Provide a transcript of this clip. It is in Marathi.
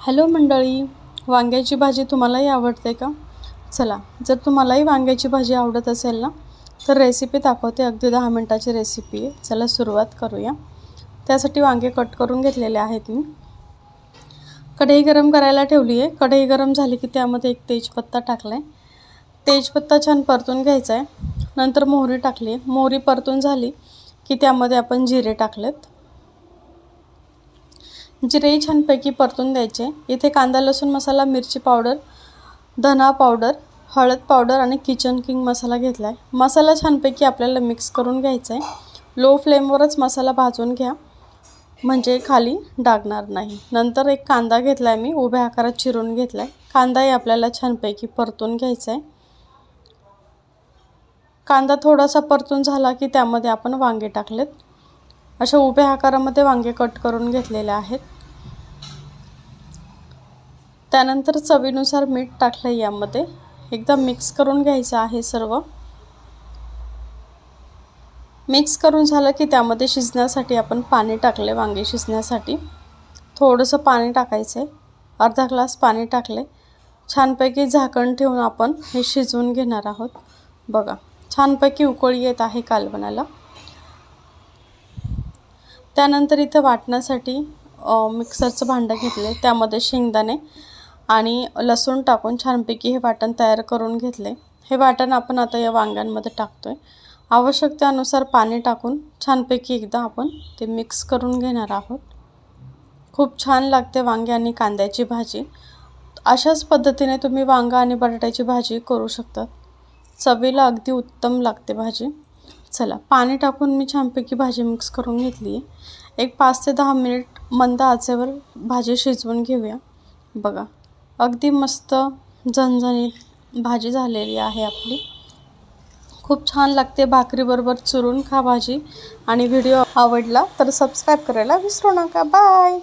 हॅलो मंडळी वांग्याची भाजी तुम्हालाही आवडते का? चला जर तुम्हालाही वांग्याची भाजी आवडत असेल ना तर रेसिपी दाखवते. अगदी दहा मिनटाची रेसिपी आहे. चला सुरुवात करूया. त्यासाठी वांगे कट करून घेतलेले आहेत मी. कढई गरम करायला ठेवली आहे. कढई गरम झाली की त्यामध्ये एक तेजपत्ता टाकला आहे तेजपत्ता छान परतून घ्यायचा आहे नंतर मोहरी टाकली आहे. मोहरी परतून झाली की त्यामध्ये आपण जिरे टाकलेत. जिरेही छानपैकी परतून द्यायचे. इथे कांदा लसूण मसाला मिरची पावडर धना पावडर हळद पावडर आणि किचन किंग मसाला घेतला आहे मसाला छानपैकी आपल्याला मिक्स करून घ्यायचा आहे लो फ्लेमवरच मसाला भाजून घ्या. म्हणजे खाली डागणार नाही. नंतर एक कांदा घेतला आहे मी उभ्या आकारात चिरून घेतला आहे कांदाही आपल्याला छानपैकी परतून घ्यायचा आहे कांदा थोडासा परतून झाला की त्यामध्ये आपण वांगे टाकलेत. अशा उभ्या आकारामध्ये वांगे कट करून घेतलेले आहेत. त्यानंतर चवीनुसार मीठ टाकलं यामध्ये. एकदा मिक्स करून घ्यायचं आहे सर्व. मिक्स करून झालं की त्यामध्ये शिजण्यासाठी आपण पाणी टाकले वांगे शिजण्यासाठी. थोडंसं पाणी टाकायचं आहे अर्धा ग्लास पाणी टाकले छानपैकी झाकण ठेवून आपण हे शिजवून घेणार आहोत. बघा छानपैकी उकळी येत आहे कालवणाला. त्यानंतर इथं वाटण्यासाठी मिक्सरचं भांडं घेतले त्यामध्ये शेंगदाणे आणि लसूण टाकून छानपैकी हे वाटण तयार करून घेतले. हे वाटण आपण आता या वांग्यांमध्ये टाकतो आहे आवश्यकतेनुसार पाणी टाकून छानपैकी एकदा आपण ते मिक्स करून घेणार आहोत. खूप छान लागते वांगे आणि कांद्याची भाजी. अशाच पद्धतीने तुम्ही वांगा आणि बटाट्याची भाजी करू शकता. चवीला अगदी उत्तम लागते भाजी. चला पाणी टाकून मी छानपैकी भाजी मिक्स करून घेतली आहे. एक पाच ते दहा मिनिट मंद आचेवर भाजी शिजवून घेऊया. बघा अगदी मस्त झणझणीत भाजी झालेली आहे आपली. खूप छान लागते भाकरीबरोबर चुरून खा भाजी. आणि व्हिडिओ आवडला तर सबस्क्राईब करायला विसरू नका. बाय